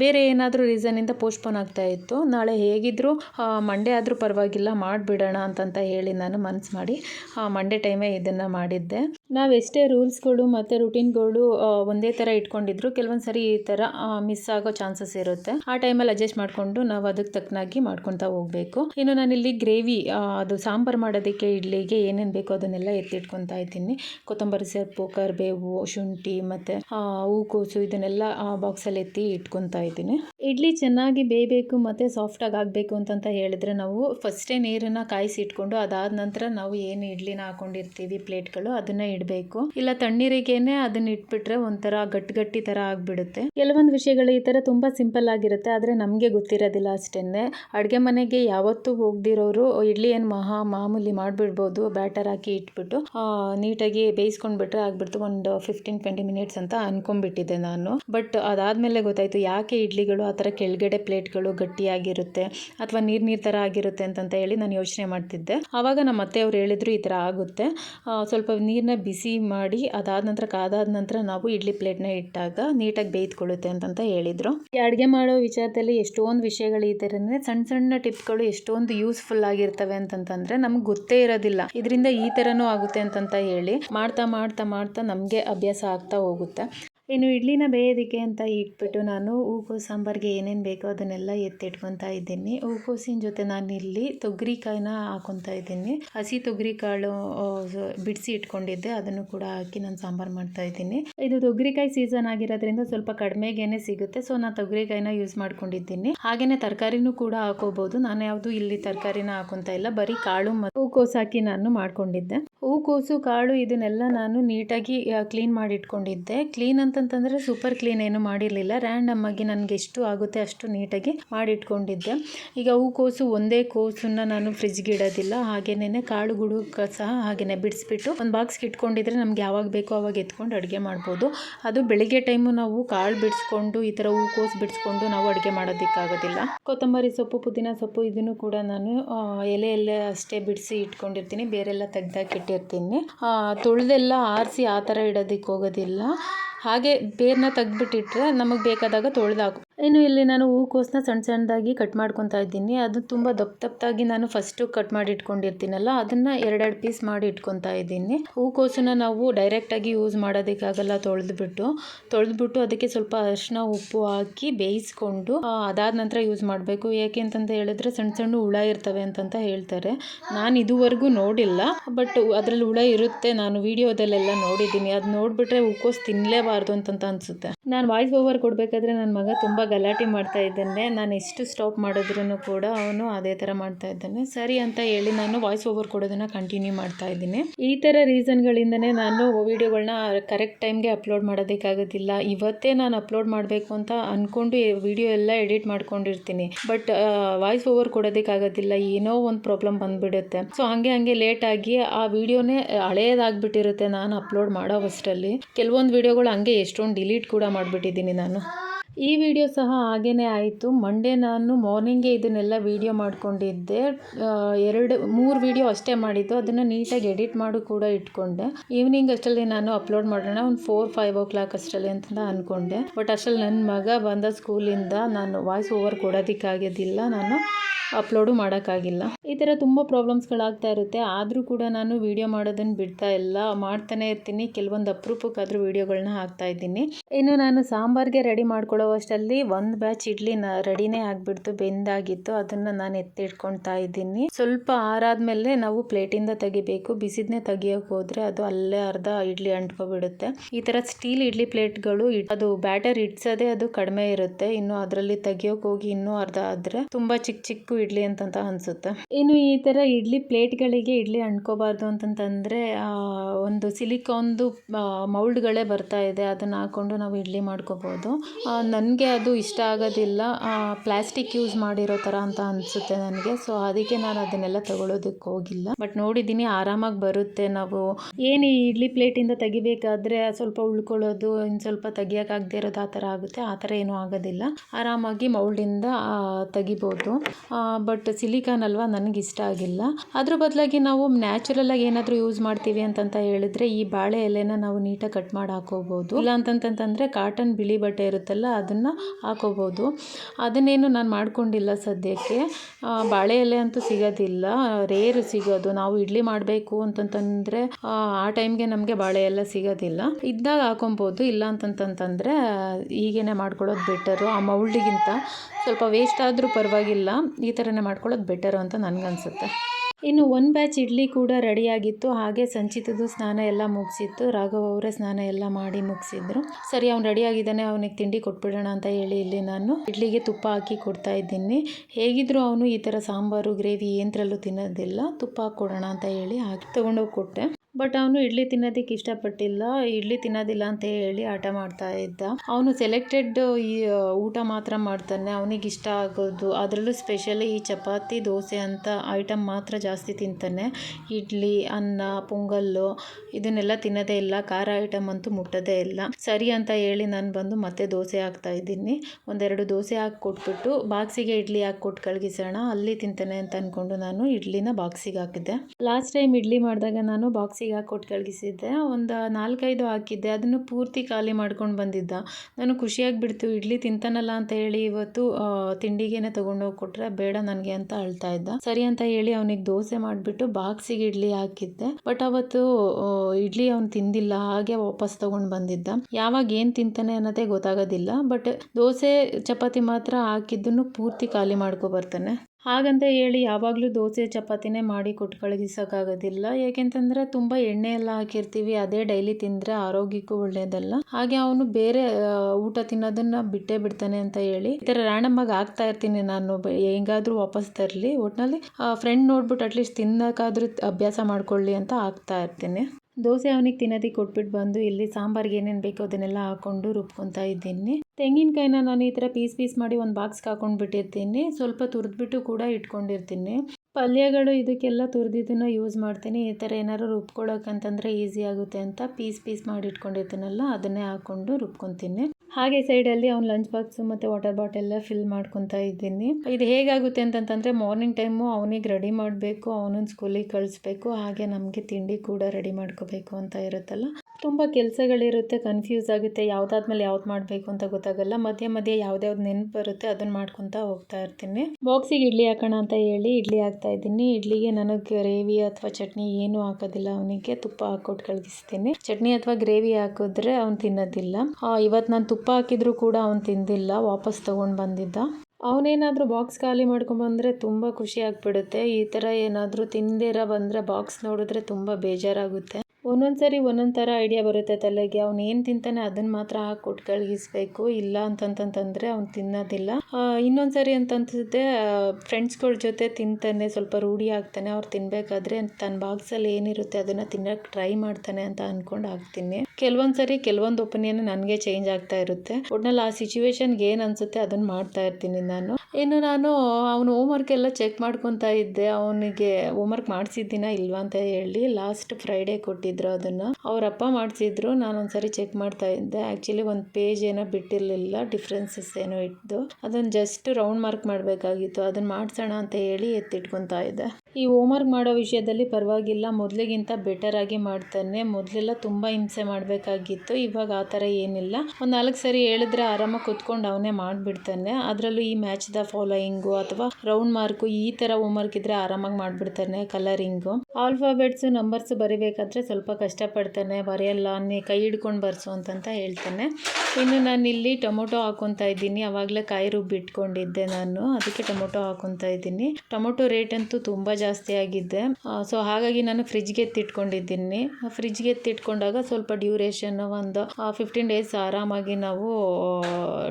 ಬೇರೆ ಏನಾದರೂ ರೀಸನಿಂದ ಪೋಸ್ಟ್ಪೋನ್ ಆಗ್ತಾ ಇತ್ತು. ನಾಳೆ ಹೇಗಿದ್ದರೂ ಮಂಡೇ ಆದರೂ ಪರವಾಗಿಲ್ಲ, ಮಾಡಿಬಿಡೋಣ ಅಂತಂತ ಹೇಳಿ ನಾನು ಮನ್ಸು ಮಾಡಿ ಮಂಡೇ ಟೈಮೇ ಇದನ್ನು ಮಾಡಿದ್ದೆ. ನಾವು ಎಷ್ಟೇ ರೂಲ್ಸ್ಗಳು ಮತ್ತು ರುಟೀನ್ಗಳು ಒಂದೇ ಥರ ಇಟ್ಕೊಂಡಿದ್ರು ಕೆಲವೊಂದು ಸರಿ ಈ ಥರ ಮಿಸ್ ಆಗೋ ಚಾನ್ಸಸ್ ಇರುತ್ತೆ. ಆ ಟೈಮಲ್ಲಿ ಅಡ್ಜಸ್ಟ್ ಮಾಡಿಕೊಂಡು ನಾವು ಅದಕ್ಕೆ ತಕ್ಕನಾಗಿ ಮಾಡ್ಕೊತಾ ಹೋಗಬೇಕು. ಇನ್ನು ನಾನಿಲ್ಲಿ ಗ್ರೇವಿ ಅದು ಸಾಂಬಾರು ಮಾಡೋದಕ್ಕೆ, ಇಡ್ಲಿಗೆ ಏನೇನು ಬೇಕೋ ಅದನ್ನೆಲ್ಲ ಎತ್ತಿಟ್ಕೊತಾ ಇದ್ದೀನಿ. ಕೊತ್ತಂಬರಿ ಸೊಪ್ಪು, ಕರಿಬೇವು, ಶುಂಠಿ ಮತ್ತು ಹೂಕೋಸು ಇದನ್ನೆಲ್ಲ ಬಾಕ್ಸಲ್ಲಿ ಎತ್ತಿ ಇಟ್ಕೊತಾ ಇದ್ದೀನಿ. ಇಡ್ಲಿ ಚೆನ್ನಾಗಿ ಬೇಯಬೇಕು ಮತ್ತು ಸಾಫ್ಟಾಗಿ ಆಗಬೇಕು ಅಂತಂತ ಹೇಳಿದ್ರೆ ನಾವು ಫಸ್ಟೇ ನೀರನ್ನು ಕಾಯಿಸಿ ಇಟ್ಕೊಂಡು ಅದಾದ ನಂತರ ನಾವು ಏನು ಇಡ್ಲಿನ ಹಾಕೊಂಡಿರ್ತೀವಿ ಪ್ಲೇಟ್ಗಳು ಅದನ್ನ ಇಡಬೇಕು. ಇಲ್ಲ ತಣ್ಣೀರಿಗೇನೆ ಅದನ್ನ ಇಟ್ಬಿಟ್ರೆ ಒಂಥರ ಗಟ್ಟಿ ಥರ ಆಗಿಬಿಡುತ್ತೆ. ಕೆಲವೊಂದು ವಿಷಯಗಳು ಈ ಥರ ತುಂಬ ಸಿಂಪಲ್ ಆಗಿರುತ್ತೆ, ಆದರೆ ನಮಗೆ ಗೊತ್ತಿರೋದಿಲ್ಲ ಅಷ್ಟೇನೆ. ಅಡುಗೆ ಮನೆಗೆ ಯಾವತ್ತೂ ಹೋಗ್ದಿರೋರು ಇಡ್ಲಿ ಏನು ಮಹಾ ಮಾಮೂಲಿ ಮಾಡಿಬಿಡ್ಬೋದು, ಬ್ಯಾಟರ್ ಹಾಕಿ ಇಟ್ಬಿಟ್ಟು ನೀಟಾಗಿ ಬೇಯಿಸ್ಕೊಂಡ್ಬಿಟ್ರೆ ಆಗ್ಬಿಡ್ತು ಒಂದು ಫಿಫ್ಟೀನ್ ಟ್ವೆಂಟಿ ಮಿನಿಟ್ಸ್ ಅಂತ ಅನ್ಕೊಂಡ್ಬಿಟ್ಟಿದ್ದೆ ನಾನು. ಬಟ್ ಅದಾದ್ಮೇಲೆ ಗೊತ್ತಾಯ್ತು ಯಾಕೆ ಇಡ್ಲಿಗಳು ಆ ಥರ ಕೆಳಗಡೆ ಪ್ಲೇಟ್ಗಳು ಗಟ್ಟಿಯಾಗಿರುತ್ತೆ ಅಥವಾ ನೀರು ನೀರು ಥರ ಆಗಿರುತ್ತೆ ಅಂತಂತ ಹೇಳಿ ನಾನು ಯೋಚನೆ ಮಾಡ್ತಿದ್ದೆ. ಆವಾಗ ನಮ್ಮ ಅತ್ತೆಯವ್ರು ಹೇಳಿದ್ರು ಈ ಥರ ಆಗುತ್ತೆ. ಸ್ವಲ್ಪ ನೀರನ್ನ ಬಿಸಿ ಮಾಡಿ ಅದಾದ ನಂತರ ಕಾದಾದ ನಂತರ ನಾವು ಇಡ್ಲಿ ಪ್ಲೇಟ್ನ ಇಟ್ಟಾಗ ನೀಟಾಗಿ ಬೇಯ್ದುಕೊಳ್ಳುತ್ತೆ ಅಂತಂತ ಹೇಳಿದರು. ಈ ಅಡುಗೆ ಮಾಡೋ ವಿಚಾರದಲ್ಲಿ ಎಷ್ಟೊಂದು ವಿಷಯಗಳು ಈ ಅಂದರೆ ಸಣ್ಣ ಸಣ್ಣ ಟಿಪ್ಗಳು ಎಷ್ಟೊಂದು ಯೂಸ್ಫುಲ್ ಆಗಿರ್ತವೆ ಅಂತಂತಂದರೆ ನಮ್ಗೆ ಗೊತ್ತೇ ಇರೋದಿಲ್ಲ. ಇದರಿಂದ ಈ ಥರನೂ ಆಗುತ್ತೆ ಅಂತಂತ ಹೇಳಿ ಮಾಡ್ತಾ ಮಾಡ್ತಾ ಮಾಡ್ತಾ ನಮಗೆ ಅಭ್ಯಾಸ ಆಗ್ತಾ ಹೋಗುತ್ತೆ. ಇನ್ನು ಇಡ್ಲಿನ ಬೇಯೋದಕ್ಕೆ ಅಂತ ಇಟ್ಬಿಟ್ಟು ನಾನು ಹೂಕೋಸು ಸಾಂಬಾರಿಗೆ ಏನೇನು ಬೇಕೋ ಅದನ್ನೆಲ್ಲ ಎತ್ತಿಟ್ಕೊತಾ ಇದ್ದೀನಿ. ಹೂಕೋಸಿನ ಜೊತೆ ನಾನು ಇಲ್ಲಿ ತೊಗರಿಕಾಯಿನ ಹಾಕೊತಾ ಇದ್ದೀನಿ. ಹಸಿ ತೊಗರಿಕಾಳು ಬಿಡಿಸಿ ಇಟ್ಕೊಂಡಿದ್ದೆ. ಅದನ್ನು ಕೂಡ ಹಾಕಿ ನಾನು ಸಾಂಬಾರು ಮಾಡ್ತಾ ಇದ್ದೀನಿ. ಇದು ತೊಗರಿಕಾಯಿ ಸೀಸನ್ ಆಗಿರೋದ್ರಿಂದ ಸ್ವಲ್ಪ ಕಡಿಮೆಗೇನೆ ಸಿಗುತ್ತೆ. ಸೊ ನಾನು ತೊಗರಿಕಾಯಿನ ಯೂಸ್ ಮಾಡ್ಕೊಂಡಿದ್ದೀನಿ. ಹಾಗೇನೆ ತರಕಾರಿನೂ ಕೂಡ ಹಾಕೋಬಹುದು ನಾನು ಯಾವುದು ಇಲ್ಲಿ ತರಕಾರಿನ ಹಾಕೊತಾ ಇಲ್ಲ. ಬರೀ ಕಾಳು ಮತ್ತು ಹೂಕೋಸು ಹಾಕಿ ನಾನು ಮಾಡ್ಕೊಂಡಿದ್ದೆ. ಹೂಕೋಸು, ಕಾಳು ಇದನ್ನೆಲ್ಲ ನಾನು ನೀಟಾಗಿ ಕ್ಲೀನ್ ಮಾಡಿ ಇಟ್ಕೊಂಡಿದ್ದೆ ಕ್ಲೀನ್ ಅಂತಂತಂದರೆ ಸೂಪರ್ ಕ್ಲೀನ್ ಏನು ಮಾಡಿರಲಿಲ್ಲ. ರ್ಯಾಂಡಮ್ ಆಗಿ ನನಗೆ ಎಷ್ಟು ಆಗುತ್ತೆ ಅಷ್ಟು ನೀಟಾಗಿ ಮಾಡಿಟ್ಕೊಂಡಿದ್ದೆ. ಈಗ ಹೂಕೋಸು ಒಂದೇ ಕೋಸನ್ನು ನಾನು ಫ್ರಿಜ್ಗೆ ಇಡೋದಿಲ್ಲ. ಹಾಗೇನೇ ಕಾಳುಗಳು ಸಹ ಹಾಗೇನೆ ಬಿಡಿಸ್ಬಿಟ್ಟು ಒಂದು ಬಾಕ್ಸ್ಗೆ ಇಟ್ಕೊಂಡಿದ್ರೆ ನಮ್ಗೆ ಯಾವಾಗ ಬೇಕೋ ಅವಾಗ ಎತ್ಕೊಂಡು ಅಡುಗೆ ಮಾಡ್ಬೋದು. ಅದು ಬೆಳಿಗ್ಗೆ ಟೈಮು ನಾವು ಕಾಳು ಬಿಡಿಸ್ಕೊಂಡು ಈ ಥರ ಹೂಕೋಸು ಬಿಡಿಸ್ಕೊಂಡು ನಾವು ಅಡುಗೆ ಮಾಡೋದಕ್ಕಾಗೋದಿಲ್ಲ. ಕೊತ್ತಂಬರಿ ಸೊಪ್ಪು, ಪುದೀನ ಸೊಪ್ಪು ಇದನ್ನು ಕೂಡ ನಾನು ಎಲೆಯಲ್ಲೇ ಎಲೆ ಎಲೆ ಅಷ್ಟೇ ಬಿಡಿಸಿ ಇಟ್ಕೊಂಡಿರ್ತೀನಿ. ಬೇರೆಲ್ಲ ತೆಗ್ದಾಕಿಟ್ಟಿರ್ತೀನಿ. ತೊಳೆದೆಲ್ಲ ಆರಿಸಿ ಆ ಥರ ಇಡೋದಕ್ಕೆ ಹೋಗೋದಿಲ್ಲ. ಹಾಗೆ ಬೇರನ್ನ ತೆಗ್ದ್ಬಿಟ್ಟಿಟ್ರೆ ನಮಗೆ ಬೇಕಾದಾಗ ತೊಳೆದಾಕು ಇನ್ನು ಇಲ್ಲಿ ನಾನು ಹೂಕೋಸನ್ನ ಸಣ್ಣ ಸಣ್ಣದಾಗಿ ಕಟ್ ಮಾಡ್ಕೊತಾ ಇದ್ದೀನಿ. ಅದು ತುಂಬ ದಪ್ಪ ದಪ್ಪದಾಗಿ ನಾನು ಫಸ್ಟು ಕಟ್ ಮಾಡಿ ಇಟ್ಕೊಂಡಿರ್ತೀನಲ್ಲ, ಅದನ್ನು ಎರಡೆರಡು ಪೀಸ್ ಮಾಡಿ ಇಟ್ಕೊತಾ ಇದ್ದೀನಿ. ಹೂಕೋಸನ್ನ ನಾವು ಡೈರೆಕ್ಟಾಗಿ ಯೂಸ್ ಮಾಡೋದಕ್ಕಾಗಲ್ಲ, ತೊಳೆದ್ಬಿಟ್ಟು. ತೊಳೆದ್ಬಿಟ್ಟು ಅದಕ್ಕೆ ಸ್ವಲ್ಪ ಅರಿಶಿನ ಉಪ್ಪು ಹಾಕಿ ಬೇಯಿಸ್ಕೊಂಡು ಅದಾದ ನಂತರ ಯೂಸ್ ಮಾಡಬೇಕು. ಯಾಕೆ ಅಂತಂದು ಹೇಳಿದ್ರೆ ಸಣ್ಣ ಸಣ್ಣ ಹುಳ ಇರ್ತವೆ ಅಂತಂತ ಹೇಳ್ತಾರೆ. ನಾನು ಇದುವರೆಗೂ ನೋಡಿಲ್ಲ ಬಟ್ ಅದರಲ್ಲಿ ಹುಳ ಇರುತ್ತೆ. ನಾನು ವಿಡಿಯೋದಲ್ಲೆಲ್ಲ ನೋಡಿದ್ದೀನಿ. ಅದು ನೋಡಿಬಿಟ್ರೆ ಹೂಕೋಸು ತಿನ್ನಲೇಬಾರ್ದು ಅಂತಂತ ಅನಿಸುತ್ತೆ. ನಾನು ವಾಯ್ಸ್ ಓವರ್ ಕೊಡಬೇಕಾದ್ರೆ ನನ್ನ ಮಗ ತುಂಬ ಗಲಾಟೆ ಮಾಡ್ತಾ ಇದ್ದಾನೆ. ನಾನು ಎಷ್ಟು ಸ್ಟಾಪ್ ಮಾಡಿದ್ರೂ ಕೂಡ ಅವನು ಅದೇ ಥರ ಮಾಡ್ತಾ ಇದ್ದಾನೆ. ಸರಿ ಅಂತ ಹೇಳಿ ನಾನು ವಾಯ್ಸ್ ಓವರ್ ಕೊಡೋದನ್ನ ಕಂಟಿನ್ಯೂ ಮಾಡ್ತಾ ಇದ್ದೀನಿ. ಈ ಥರ ರೀಸನ್ಗಳಿಂದನೇ ನಾನು ವಿಡಿಯೋಗಳನ್ನ ಕರೆಕ್ಟ್ ಟೈಮ್ಗೆ ಅಪ್ಲೋಡ್ ಮಾಡೋದಕ್ಕಾಗೋದಿಲ್ಲ. ಇವತ್ತೇ ನಾನು ಅಪ್ಲೋಡ್ ಮಾಡಬೇಕು ಅಂತ ಅಂದ್ಕೊಂಡು ವಿಡಿಯೋ ಎಲ್ಲ ಎಡಿಟ್ ಮಾಡ್ಕೊಂಡಿರ್ತೀನಿ. ಬಟ್ ವಾಯ್ಸ್ ಓವರ್ ಕೊಡೋದಕ್ಕಾಗೋದಿಲ್ಲ. ಏನೋ ಒಂದು ಪ್ರಾಬ್ಲಮ್ ಬಂದ್ಬಿಡುತ್ತೆ. ಸೊ ಹಾಗೆ ಹಾಗೆ ಲೇಟಾಗಿ ಆ ವಿಡಿಯೋನೇ ಹಳೆಯದಾಗ್ಬಿಟ್ಟಿರುತ್ತೆ ನಾನು ಅಪ್ಲೋಡ್ ಮಾಡೋ ಅಷ್ಟರಲ್ಲಿ ಕೆಲವೊಂದು ವಿಡಿಯೋಗಳು ಹಂಗೆ ಎಷ್ಟೊಂದು ಡಿಲೀಟ್ ಕೂಡ ಮಾಡಿಬಿಟ್ಟಿದ್ದೀನಿ ನಾನು. ಈ ವಿಡಿಯೋ ಸಹ ಹಾಗೇ ಆಯಿತು. ಮಂಡೇ ನಾನು ಮಾರ್ನಿಂಗೇ ಇದನ್ನೆಲ್ಲ ವಿಡಿಯೋ ಮಾಡ್ಕೊಂಡಿದ್ದೆ. ಎರಡು, ಮೂರು ವಿಡಿಯೋ ಅಷ್ಟೇ ಮಾಡಿದ್ದು. ಅದನ್ನು ನೀಟಾಗಿ ಎಡಿಟ್ ಮಾಡು ಕೂಡ ಇಟ್ಕೊಂಡೆ. ಈವ್ನಿಂಗ್ ಅಷ್ಟರಲ್ಲಿ ನಾನು ಅಪ್ಲೋಡ್ ಮಾಡೋಣ, ಒಂದು ಫೋರ್ ಫೈವ್ ಓ ಕ್ಲಾಕ್ ಅಷ್ಟರಲ್ಲಿ ಅಂತ ಅಂದ್ಕೊಂಡೆ ಬಟ್ ಅಷ್ಟರಲ್ಲಿ ನನ್ನ ಮಗ ಬಂದ ಸ್ಕೂಲಿಂದ ನಾನು ವಾಯ್ಸ್ ಓವರ್ ಕೊಡೋದಕ್ಕಾಗೋದಿಲ್ಲ ನಾನು ಅಪ್ಲೋಡು ಮಾಡೋಕ್ಕಾಗಿಲ್ಲ ಈ ಥರ ತುಂಬ ಪ್ರಾಬ್ಲಮ್ಸ್ಗಳಾಗ್ತಾ ಇರುತ್ತೆ. ಆದರೂ ಕೂಡ ನಾನು ವೀಡಿಯೋ ಮಾಡೋದನ್ನು ಬಿಡ್ತಾ ಇಲ್ಲ. ಮಾಡ್ತಾನೆ ಇರ್ತೀನಿ. ಕೆಲವೊಂದು ಅಪರೂಪಕ್ಕಾದರೂ ವೀಡಿಯೋಗಳನ್ನ ಹಾಕ್ತಾ ಇದ್ದೀನಿ. ಇನ್ನು ನಾನು ಸಾಂಬಾರ್ಗೆ ರೆಡಿ ಮಾಡ್ಕೊಳ್ಳೋ ಅಷ್ಟರಲ್ಲಿ ಒಂದು ಬ್ಯಾಚ್ ಇಡ್ಲಿ ರೆಡಿನೇ ಆಗಿಬಿಡ್ತು ಬೆಂದಾಗಿತ್ತು. ಅದನ್ನು ನಾನು ಎತ್ತಿಟ್ಕೊಳ್ತಾ ಇದ್ದೀನಿ. ಸ್ವಲ್ಪ ಆರಾದ್ಮೇಲೆ ನಾವು ಪ್ಲೇಟಿಂದ ತೆಗಿಬೇಕು. ಬಿಸಿದನ್ನೇ ತೆಗಿಯೋಕೆ ಹೋದ್ರೆ ಅದು ಅಲ್ಲೇ ಅರ್ಧ ಇಡ್ಲಿ ಅಂಟ್ಕೊಬಿಡುತ್ತೆ. ಈ ಥರ ಸ್ಟೀಲ್ ಇಡ್ಲಿ ಪ್ಲೇಟ್ಗಳು ಅದು ಬ್ಯಾಟರ್ ಇಡ್ಸೋದೆ ಅದು ಕಡಿಮೆ ಇರುತ್ತೆ. ಇನ್ನು ಅದರಲ್ಲಿ ತೆಗಿಯೋಕೆ ಹೋಗಿ ಇನ್ನೂ ಅರ್ಧ ಆದ್ರೆ ತುಂಬಾ ಚಿಕ್ಕ ಚಿಕ್ಕ ಇಡ್ಲಿ ಅಂತಂತ ಅನ್ಸುತ್ತೆ. ಇನ್ನು ಈ ತರ ಇಡ್ಲಿ ಪ್ಲೇಟ್ಗಳಿಗೆ ಇಡ್ಲಿ ಅಂಟ್ಕೋಬಾರ್ದು ಅಂತಂದ್ರೆ ಆ, ಒಂದು ಸಿಲಿಕಾನ್ದು ಮೌಲ್ಡ್ಗಳೇ ಬರ್ತಾ ಇದೆ. ಅದನ್ನ ಹಾಕೊಂಡು ನಾವು ಇಡ್ಲಿ ಮಾಡ್ಕೋಬಹುದು ನನಗೆ ಅದು ಇಷ್ಟ ಆಗೋದಿಲ್ಲ. ಪ್ಲಾಸ್ಟಿಕ್ ಯೂಸ್ ಮಾಡಿರೋ ಥರ ಅಂತ ಅನಿಸುತ್ತೆ ನನಗೆ. ಸೊ ಅದಕ್ಕೆ ನಾನು ಅದನ್ನೆಲ್ಲ ತಗೊಳ್ಳೋದಕ್ಕೆ ಹೋಗಿಲ್ಲ. ಬಟ್ ನೋಡಿದ್ದೀನಿ ಆರಾಮಾಗಿ ಬರುತ್ತೆ ನಾವು. ಏನು ಈ ಇಡ್ಲಿ ಪ್ಲೇಟಿಂದ ತೆಗಿಬೇಕಾದ್ರೆ ಸ್ವಲ್ಪ ಉಳ್ಕೊಳ್ಳೋದು, ಇನ್ನು ಸ್ವಲ್ಪ ತೆಗಿಯೋಕ್ಕಾಗದೇ ಇರೋದು ಆ ಥರ ಆಗುತ್ತೆ. ಆ ಥರ ಏನೂ ಆಗೋದಿಲ್ಲ. ಆರಾಮಾಗಿ ಮೌಲ್ಡಿಂದ ತೆಗಿಬೋದು. ಬಟ್ ಸಿಲಿಕಾನ್ ಅಲ್ವಾ ನನಗೆ ಇಷ್ಟ ಆಗಿಲ್ಲ. ಅದ್ರ ಬದಲಾಗಿ ನಾವು ನ್ಯಾಚುರಲಾಗಿ ಏನಾದರೂ ಯೂಸ್ ಮಾಡ್ತೀವಿ ಅಂತಂತ ಹೇಳಿದ್ರೆ ಈ ಬಾಳೆ ಎಲೆನ ನಾವು ನೀಟಾಗಿ ಕಟ್ ಮಾಡಿ ಹಾಕೋಬೋದು ಇಲ್ಲ ಅಂತಂತಂದರೆ ಕಾಟನ್ ಬಿಳಿ ಬಟ್ಟೆ ಇರುತ್ತಲ್ಲ ಅದನ್ನ ಹಾಕೋಬೋದು. ಅದನ್ನೇನು ನಾನು ಮಾಡ್ಕೊಂಡಿಲ್ಲ ಸದ್ಯಕ್ಕೆ. ಬಾಳೆ ಎಲೆ ಅಂತೂ ಸಿಗೋದಿಲ್ಲ. ರೇರ್ ಸಿಗೋದು. ನಾವು ಇಡ್ಲಿ ಮಾಡಬೇಕು ಅಂತಂತಂದರೆ ಆ, ಆ ಟೈಮ್ಗೆ ನಮಗೆ ಬಾಳೆ ಎಲೆ ಸಿಗೋದಿಲ್ಲ. ಇದ್ದಾಗ ಹಾಕೊಬೋದು. ಇಲ್ಲ ಅಂತಂತಂತಂದರೆ ಈಗೇನೆ ಮಾಡ್ಕೊಳ್ಳೋದು ಬೆಟರು. ಆ ಮೌಲ್ಡಿಗಿಂತ ಸ್ವಲ್ಪ ವೇಸ್ಟ್ ಆದರೂ ಪರವಾಗಿಲ್ಲ. ಈ ಥರನೇ ಮಾಡ್ಕೊಳ್ಳೋದು ಬೆಟರು ಅಂತ ನನಗನ್ಸುತ್ತೆ. ಇನ್ನು ಒಂದು ಬ್ಯಾಚ್ ಇಡ್ಲಿ ಕೂಡ ರೆಡಿಯಾಗಿತ್ತು. ಹಾಗೆ ಸಂಚಿತದ್ದು ಸ್ನಾನ ಎಲ್ಲ ಮುಗಿಸಿತ್ತು. ರಾಘವ್ ಅವರೇ ಸ್ನಾನ ಎಲ್ಲ ಮಾಡಿ ಮುಗಿಸಿದ್ರು. ಸರಿ, ಅವ್ನು ರೆಡಿಯಾಗಿದ್ದಾನೆ, ಅವನಿಗೆ ತಿಂಡಿ ಕೊಟ್ಬಿಡೋಣ ಅಂತ ಹೇಳಿ ಇಲ್ಲಿ ನಾನು ಇಡ್ಲಿಗೆ ತುಪ್ಪ ಹಾಕಿ ಕೊಡ್ತಾ ಇದ್ದೀನಿ. ಹೇಗಿದ್ರು ಅವನು ಈ ಥರ ಸಾಂಬಾರು, ಗ್ರೇವಿ ಏನರಲ್ಲೂ ತಿನ್ನೋದಿಲ್ಲ. ತುಪ್ಪ ಹಾಕಿ ಕೊಡೋಣ ಅಂತ ಹೇಳಿ ಹಾಕಿ ತೊಗೊಂಡೋಗಿ ಕೊಟ್ಟೆ. ಬಟ್ ಅವನು ಇಡ್ಲಿ ತಿನ್ನೋದಕ್ಕೆ ಇಷ್ಟಪಟ್ಟಿಲ್ಲ. ಇಡ್ಲಿ ತಿನ್ನೋದಿಲ್ಲ ಅಂತ ಹೇಳಿ ಆಟ ಮಾಡ್ತಾ ಇದ್ದ. ಅವನು ಸೆಲೆಕ್ಟೆಡ್ ಈ ಊಟ ಮಾತ್ರ ಮಾಡ್ತಾನೆ. ಅವನಿಗೆ ಇಷ್ಟ ಆಗೋದು. ಅದರಲ್ಲೂ ಸ್ಪೆಷಲಿ ಈ ಚಪಾತಿ, ದೋಸೆ ಅಂತ ಐಟಮ್ ಮಾತ್ರ ಜಾಸ್ತಿ ತಿಂತಾನೆ. ಇಡ್ಲಿ, ಅನ್ನ, ಪೊಂಗಲ್ಲು ಇದನ್ನೆಲ್ಲ ತಿನ್ನೋದೇ ಇಲ್ಲ. ಖಾರ ಐಟಮ್ ಅಂತೂ ಮುಟ್ಟೋದೇ ಇಲ್ಲ. ಸರಿ ಅಂತ ಹೇಳಿ ನಾನು ಬಂದು ಮತ್ತೆ ದೋಸೆ ಹಾಕ್ತಾ ಇದ್ದೀನಿ. ಒಂದೆರಡು ದೋಸೆ ಹಾಕಿ ಕೊಟ್ಬಿಟ್ಟು ಬಾಕ್ಸಿಗೆ ಇಡ್ಲಿ ಹಾಕಿ ಕೊಟ್ಟು ಕಳ್ಗಿಸೋಣ. ಅಲ್ಲಿ ತಿಂತಾನೆ ಅಂತ ಅಂದ್ಕೊಂಡು ನಾನು ಇಡ್ಲಿನ ಬಾಕ್ಸಿಗೆ ಹಾಕಿದ್ದೆ. ಲಾಸ್ಟ್ ಟೈಮ್ ಇಡ್ಲಿ ಮಾಡಿದಾಗ ನಾನು ಬಾಕ್ಸಿಗೆ ಹಾಕಿ ಕೊಟ್ಟು ಒಂದು ನಾಲ್ಕೈದು ಹಾಕಿದ್ದೆ. ಅದನ್ನು ಪೂರ್ತಿ ಖಾಲಿ ಮಾಡ್ಕೊಂಡು ಬಂದಿದ್ದ. ನಾನು ಖುಷಿಯಾಗಿ ಬಿಡ್ತು. ಇಡ್ಲಿ ತಿಂತಾನಲ್ಲ ಅಂತ ಹೇಳಿ ಇವತ್ತು ತಿಂಡಿಗೆನೆ ತಿಂಡಿಗೇನೆ ತೊಗೊಂಡೋಗಿ ಕೊಟ್ರೆ ಬೇಡ ನನಗೆ ಅಂತ ಅಳ್ತಾ ಇದ್ದ. ಸರಿ ಅಂತ ಹೇಳಿ ಅವನಿಗೆ ದೋಸೆ ಮಾಡಿಬಿಟ್ಟು ಬಾಕ್ಸಿಗೆ ಇಡ್ಲಿ ಹಾಕಿದ್ದೆ. ಬಟ್ ಅವತ್ತು ಇಡ್ಲಿ ಅವ್ನು ತಿಂದಿಲ್ಲ. ಹಾಗೆ ವಾಪಸ್ ತಗೊಂಡು ಬಂದಿದ್ದ. ಯಾವಾಗ ಏನು ತಿಂತಾನೆ ಅನ್ನೋದೇ ಗೊತ್ತಾಗೋದಿಲ್ಲ. ಬಟ್ ದೋಸೆ, ಚಪಾತಿ ಮಾತ್ರ ಹಾಕಿದ್ದನ್ನು ಪೂರ್ತಿ ಖಾಲಿ ಮಾಡ್ಕೊ ಬರ್ತಾನೆ. ಹಾಗಂತ ಹೇಳಿ ಯಾವಾಗಲೂ ದೋಸೆ, ಚಪಾತಿನೇ ಮಾಡಿ ಕೊಟ್ಟು ಕಳಗಿಸೋಕ್ಕಾಗೋದಿಲ್ಲ. ಯಾಕೆಂತಂದರೆ ತುಂಬ ಎಣ್ಣೆ ಎಲ್ಲ ಹಾಕಿರ್ತೀವಿ, ಅದೇ ಡೈಲಿ ತಿಂದರೆ ಆರೋಗ್ಯಕ್ಕೂ ಒಳ್ಳೆಯದಲ್ಲ ಹಾಗೆ ಅವನು ಬೇರೆ ಊಟ ತಿನ್ನೋದನ್ನು ಬಿಟ್ಟೇ ಬಿಡ್ತಾನೆ ಅಂತ ಹೇಳಿ ಈ ಥರ ರ್ಯಾಂಡಮ್ಮಾಗಿ ಆಗ್ತಾ ಇರ್ತೀನಿ ನಾನು. ಹೆಂಗಾದರೂ ವಾಪಸ್ ತರಲಿ. ಒಟ್ಟಿನಲ್ಲಿ ಫ್ರೆಂಡ್ ನೋಡ್ಬಿಟ್ಟು ಅಟ್ಲೀಸ್ಟ್ ತಿನ್ನೋಕ್ಕಾದ್ರೂ ಅಭ್ಯಾಸ ಮಾಡ್ಕೊಳ್ಳಿ ಅಂತ ಆಗ್ತಾ ಇರ್ತೀನಿ. ದೋಸೆ ಅವನಿಗೆ ತಿನ್ನೋದಕ್ಕೆ ಕೊಟ್ಬಿಟ್ಟು ಬಂದು ಇಲ್ಲಿ ಸಾಂಬಾರ್ಗೆ ಏನೇನು ಬೇಕೋ ಅದನ್ನೆಲ್ಲ ಹಾಕ್ಕೊಂಡು ರುಬ್ಕೊತಾ ಇದ್ದೀನಿ. ತೆಂಗಿನಕಾಯಿನ ನಾನು ಈ ಥರ ಪೀಸ್ ಪೀಸ್ ಮಾಡಿ ಒಂದು ಬಾಕ್ಸ್ಗೆ ಹಾಕೊಂಡು ಬಿಟ್ಟಿರ್ತೀನಿ ಸ್ವಲ್ಪ ತುರಿದ್ಬಿಟ್ಟು ಕೂಡ ಇಟ್ಕೊಂಡಿರ್ತೀನಿ. ಪಲ್ಯಗಳು ಇದಕ್ಕೆಲ್ಲ ತುರಿದಿದ್ದನ್ನು ಯೂಸ್ ಮಾಡ್ತೀನಿ. ಈ ಥರ ಏನಾದ್ರು ರುಬ್ಕೊಳಕ್ಕಂತಂದರೆ ಈಸಿ ಆಗುತ್ತೆ ಅಂತ ಪೀಸ್ ಪೀಸ್ ಮಾಡಿ ಇಟ್ಕೊಂಡಿರ್ತೀನಲ್ಲ, ಅದನ್ನೇ ಹಾಕ್ಕೊಂಡು ರುಬ್ಕೊತೀನಿ. ಹಾಗೆ ಸೈಡಲ್ಲಿ ಅವ್ನು ಲಂಚ್ ಬಾಕ್ಸು ಮತ್ತು ವಾಟರ್ ಬಾಟೆಲ್ಲ ಫಿಲ್ ಮಾಡ್ಕೊತಾ ಇದ್ದೀನಿ. ಇದು ಹೇಗಾಗುತ್ತೆ ಅಂತಂತಂದರೆ ಮಾರ್ನಿಂಗ್ ಟೈಮು ಅವನಿಗೆ ರೆಡಿ ಮಾಡಬೇಕು, ಅವನನ್ನ ಸ್ಕೂಲಿಗೆ ಕಳಿಸ್ಬೇಕು, ಹಾಗೆ ನಮಗೆ ತಿಂಡಿ ಕೂಡ ರೆಡಿ ಮಾಡ್ಕೋಬೇಕು ಅಂತ ಇರುತ್ತಲ್ಲ. ತುಂಬ ಕೆಲಸಗಳಿರುತ್ತೆ ಕನ್ಫ್ಯೂಸ್ ಆಗುತ್ತೆ, ಯಾವುದಾದ್ಮೇಲೆ ಯಾವ್ದು ಮಾಡಬೇಕು ಅಂತ ಗೊತ್ತಾಗಲ್ಲ. ಮಧ್ಯೆ ಮಧ್ಯೆ ಯಾವ್ದ್ಯಾವ್ದು ನೆನಪು ಬರುತ್ತೆ ಅದನ್ನು ಮಾಡ್ಕೊತಾ ಹೋಗ್ತಾ ಇರ್ತೀನಿ. ಬಾಕ್ಸಿಗೆ ಇಡ್ಲಿ ಹಾಕೋಣ ಅಂತ ಹೇಳಿ ಇಡ್ಲಿ ಹಾಕ್ತಾ ಇದ್ದೀನಿ. ಇಡ್ಲಿಗೆ ನನಗೆ ಗ್ರೇವಿ ಅಥವಾ ಚಟ್ನಿ ಏನು ಹಾಕೋದಿಲ್ಲ ಅವನಿಗೆ. ತುಪ್ಪ ಹಾಕೊಟ್ಟು ಕಳಿಸ್ತೀನಿ ಚಟ್ನಿ ಅಥವಾ ಗ್ರೇವಿ ಹಾಕಿದ್ರೆ ಅವ್ನು ತಿನ್ನೋದಿಲ್ಲ. ಇವತ್ತು ನಾನು ತುಪ್ಪ ಹಾಕಿದ್ರು ಕೂಡ ಅವ್ನು ತಿಂದಿಲ್ಲ, ವಾಪಸ್ ತೊಗೊಂಡು ಬಂದಿದ್ದ. ಅವನೇನಾದರೂ ಬಾಕ್ಸ್ ಖಾಲಿ ಮಾಡ್ಕೊಂಬಂದರೆ ತುಂಬ ಖುಷಿ ಆಗ್ಬಿಡುತ್ತೆ. ಈ ಥರ ಏನಾದರೂ ತಿಂದಿರ ಬಂದರೆ ಬಾಕ್ಸ್ ನೋಡಿದ್ರೆ ತುಂಬ ಬೇಜಾರಾಗುತ್ತೆ. ಒಂದೊಂದು ಸರಿ ಒಂದೊಂದು ಥರ ಐಡಿಯಾ ಬರುತ್ತೆ ತಲೆಗೆ. ಅವ್ನು ಏನು ತಿಂತಾನೆ ಅದನ್ನು ಮಾತ್ರ ಹಾಕಿ ಕೊಟ್ಟು ಕಳಗಿಸ್ಬೇಕು ಇಲ್ಲ ಅಂತಂತಂತಂದರೆ ಅವ್ನು ತಿನ್ನೋದಿಲ್ಲ. ಇನ್ನೊಂದು ಸರಿ ಅಂತಂತಿದ್ದೆ ಫ್ರೆಂಡ್ಸ್ಗಳ ಜೊತೆ ತಿಂತಾನೆ, ಸ್ವಲ್ಪ ರೂಢಿ ಆಗ್ತಾನೆ. ಅವ್ರು ತಿನ್ನಬೇಕಾದ್ರೆ ತನ್ನ ಬಾಕ್ಸಲ್ಲಿ ಏನಿರುತ್ತೆ ಅದನ್ನು ತಿನ್ನೋಕೆ ಟ್ರೈ ಮಾಡ್ತಾನೆ ಅಂತ ಅಂದ್ಕೊಂಡು ಹಾಕ್ತೀನಿ. ಕೆಲವೊಂದು ಸರಿ ಕೆಲವೊಂದು ಒಪಿನಿಯನ್ ನನಗೆ ಚೇಂಜ್ ಆಗ್ತಾ ಇರುತ್ತೆ. ಒಟ್ನಲ್ಲಿ ಆ ಸಿಚುವೇಶನ್ಗೆ ಏನು ಅನಿಸುತ್ತೆ ಅದನ್ನು ಮಾಡ್ತಾ ಇರ್ತೀನಿ ನಾನು. ಇನ್ನು ನಾನು, ಅವನು ಹೋಮ್ವರ್ಕ್ ಎಲ್ಲ ಚೆಕ್ ಮಾಡ್ಕೊತಾ ಇದ್ದೆ. ಅವನಿಗೆ ಹೋಮ್ವರ್ಕ್ ಮಾಡಿಸಿದ್ದೀನ ಇಲ್ವಾ ಅಂತ ಹೇಳಿ ಲಾಸ್ಟ್ ಫ್ರೈಡೇ ಕೊಟ್ಟಿದ್ದೆ. ಮಾಡಿಸಿದ್ರು ಅದನ್ನು. ಅವರಪ್ಪ ಅಪ್ಪ ಮಾಡಿಸಿದ್ರು ನಾನು ಒಂದ್ಸರಿ ಚೆಕ್ ಮಾಡ್ತಾ ಇದ್ದೆ. ಆ್ಯಕ್ಚುಲಿ ಒಂದು ಪೇಜ್ ಏನೋ ಬಿಟ್ಟಿರಲಿಲ್ಲ. ಡಿಫ್ರೆನ್ಸಸ್ ಏನೋ ಇತ್ತು. ಅದನ್ನು ಜಸ್ಟ್ ರೌಂಡ್ ಮಾರ್ಕ್ ಮಾಡಬೇಕಾಗಿತ್ತು. ಅದನ್ನು ಮಾಡಿಸೋಣ ಅಂತ ಹೇಳಿ ಎತ್ತಿಟ್ಕೊತಾ ಇದ್ದೆ. ಈ ಹೋಮ್ವರ್ಕ್ ಮಾಡೋ ವಿಷಯದಲ್ಲಿ ಪರವಾಗಿಲ್ಲ. ಮೊದಲಿಗಿಂತ ಬೆಟರ್ ಆಗಿ ಮಾಡ್ತಾನೆ. ಮೊದಲೆಲ್ಲ ತುಂಬ ಹಿಂಸೆ ಮಾಡಬೇಕಾಗಿತ್ತು. ಇವಾಗ ಆ ಥರ ಏನಿಲ್ಲ. ಒಂದು ನಾಲ್ಕು ಸರಿ ಹೇಳಿದ್ರೆ ಆರಾಮಾಗಿ ಕುತ್ಕೊಂಡು ಅವನೇ ಮಾಡಿಬಿಡ್ತಾನೆ. ಅದರಲ್ಲೂ ಈ ಮ್ಯಾಚ್ ದ ಫಾಲೋಯಿಂಗು ಅಥವಾ ರೌಂಡ್ ಮಾರ್ಕು ಈ ಥರ ಹೋಮ್ವರ್ಕ್ ಇದ್ರೆ ಆರಾಮಾಗಿ ಮಾಡಿಬಿಡ್ತಾನೆ ಕಲರಿಂಗು ಆಲ್ಫಾಬೆಟ್ಸು ನಂಬರ್ಸ್ ಬರಿಬೇಕಾದ್ರೆ ಸ್ವಲ್ಪ ಕಷ್ಟಪಡ್ತಾನೆ. ಬರೆಯಲ್ಲ ನೀ ಕೈ ಹಿಡ್ಕೊಂಡು ಬರ್ಸು ಅಂತಂತ ಹೇಳ್ತಾನೆ. ಇನ್ನು ನಾನು ಇಲ್ಲಿ ಟೊಮೊಟೊ ಹಾಕೊತಾ ಇದ್ದೀನಿ. ಆವಾಗಲೇ ಕಾಯಿ ರುಬ್ಬಿಟ್ಕೊಂಡಿದ್ದೆ ನಾನು. ಅದಕ್ಕೆ ಟೊಮೊಟೊ ಹಾಕೊತಾ ಇದ್ದೀನಿ. ಟೊಮೊಟೊ ರೇಟ್ ಅಂತೂ ತುಂಬ ಆಗಿದೆ ಸೊ ಹಾಗಾಗಿ ನಾನು ಫ್ರಿಜ್ಗೆ ಎತ್ತಿಟ್ಕೊಂಡಿದ್ದೀನಿ. ಫ್ರಿಜ್ಗೆ ಎತ್ತಿಟ್ಕೊಂಡಾಗ ಸ್ವಲ್ಪ ಡ್ಯೂರೇಷನ್ ಒಂದು ಫಿಫ್ಟೀನ್ ಡೇಸ್ ಆರಾಮಾಗಿ ನಾವು